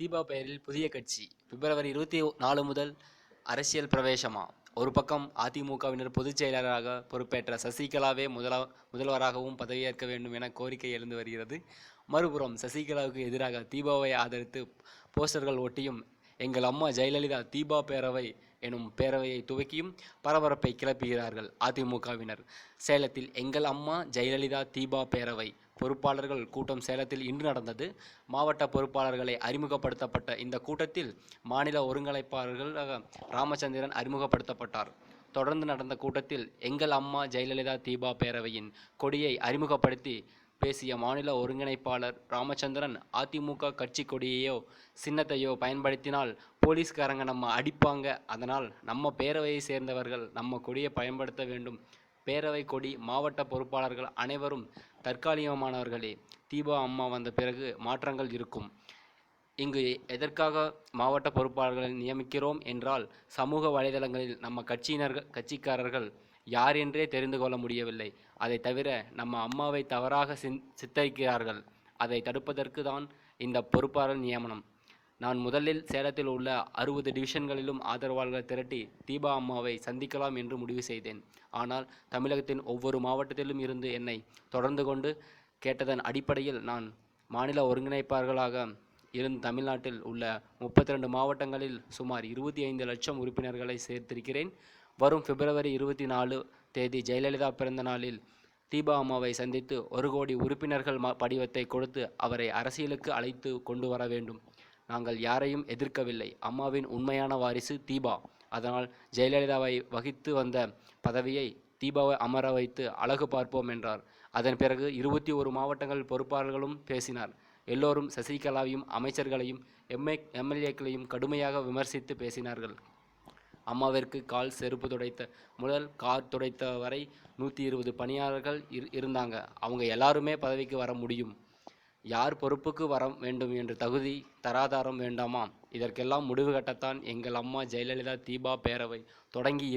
தீபா பெயரில் புதிய கட்சி. பிப்ரவரி இருபத்தி நாலு முதல் அரசியல் பிரவேசமா? ஒரு பக்கம் அதிமுகவினர் பொதுச் செயலாளராக பொறுப்பேற்ற சசிகலாவே முதலா முதல்வராகவும் பதவியேற்க வேண்டும் என கோரிக்கை எழுந்து வருகிறது. மறுபுறம் சசிகலாவுக்கு எதிராக தீபாவை ஆதரித்து போஸ்டர்கள் ஒட்டியும் எங்கள் அம்மா ஜெயலலிதா தீபா பேரவை எனும் பேரவையை துவக்கியும் பரபரப்பை கிளப்புகிறார்கள் அதிமுகவினர். சேலத்தில் எங்கள் அம்மா ஜெயலலிதா தீபா பேரவை பொறுப்பாளர்கள் கூட்டம் சேலத்தில் இன்று நடந்தது. மாவட்ட பொறுப்பாளர்களை அறிமுகப்படுத்தப்பட்ட இந்த கூட்டத்தில் மாநில ஒருங்கிணைப்பாளர்கள் ராமச்சந்திரன் அறிமுகப்படுத்தப்பட்டார். தொடர்ந்து நடந்த கூட்டத்தில் எங்கள் அம்மா ஜெயலலிதா தீபா பேரவையின் கொடியை அறிமுகப்படுத்தி பேசிய மாநில ஒருங்கிணைப்பாளர் ராமச்சந்திரன் அதிமுக கட்சி கொடியையோ சின்னத்தையோ பயன்படுத்தினால் போலீஸ்காரங்க நம்ம அடிப்பாங்க. அதனால் நம்ம பேரவையை சேர்ந்தவர்கள் நம்ம கொடியை பயன்படுத்த வேண்டும். பேரவை கொடி மாவட்ட பொறுப்பாளர்கள் அனைவரும் தற்காலிகமானவர்களே. தீபா அம்மா வந்த பிறகு மாற்றங்கள் இருக்கும். இங்கு எதற்காக மாவட்ட பொறுப்பாளர்களை நியமிக்கிறோம் என்றால் சமூக வலைதளங்களில் நம்ம கட்சியினர்கள் கட்சிக்காரர்கள் யார் என்றே தெரிந்து கொள்ள முடியவில்லை. அதை தவிர நம்ம அம்மாவை தவறாக சித்தரிக்கிறார்கள். அதை தடுப்பதற்கு தான் இந்த பொறுப்பாளர் நியமனம். நான் முதலில் சேலத்தில் உள்ள அறுபது டிவிஷன்களிலும் ஆதரவாளர்கள் திரட்டி தீபா அம்மாவை சந்திக்கலாம் என்று முடிவு செய்தேன். ஆனால் தமிழகத்தின் ஒவ்வொரு மாவட்டத்திலும் இருந்து என்னை தொடர்ந்து கொண்டு கேட்டதன் அடிப்படையில் நான் மாநில ஒருங்கிணைப்பாளர்களாக இருந்து தமிழ்நாட்டில் உள்ள முப்பத்தி ரெண்டு மாவட்டங்களில் சுமார் இருபத்தி ஐந்து லட்சம் உறுப்பினர்களை சேர்த்திருக்கிறேன். வரும் பிப்ரவரி இருபத்தி நாலு தேதி ஜெயலலிதா பிறந்த நாளில் தீபா அம்மாவை சந்தித்து ஒரு கோடி உறுப்பினர்கள் ம படிவத்தை கொடுத்து அவரை அரசியலுக்கு அழைத்து கொண்டு வர வேண்டும். நாங்கள் யாரையும் எதிர்க்கவில்லை. அம்மாவின் உண்மையான வாரிசு தீபா. அதனால் ஜெயலலிதாவை வகித்து வந்த பதவியை தீபாவை அமர வைத்து அழகு பார்ப்போம் என்றார். அதன் பிறகு இருபத்தி ஒரு மாவட்டங்கள் பொறுப்பாளர்களும் பேசினார். எல்லோரும் சசிகலாவையும் அமைச்சர்களையும் எம்ஏ எம்எல்ஏக்களையும் கடுமையாக விமர்சித்து பேசினார்கள். அம்மாவிற்கு கால் செருப்பு துடைத்த முதல் கார் துடைத்த வரை நூற்றி இருபது பணியாளர்கள் இரு இருந்தாங்க. அவங்க எல்லாருமே பதவிக்கு வர முடியும். யார் பொறுப்புக்கு வர வேண்டும் என்று தகுதி தராதாரம் வேண்டாமா இதற்கெல்லாம் முடிவு கட்டத்தான் எங்கள் அம்மா ஜெயலலிதா தீபா பேரவை தொடங்கி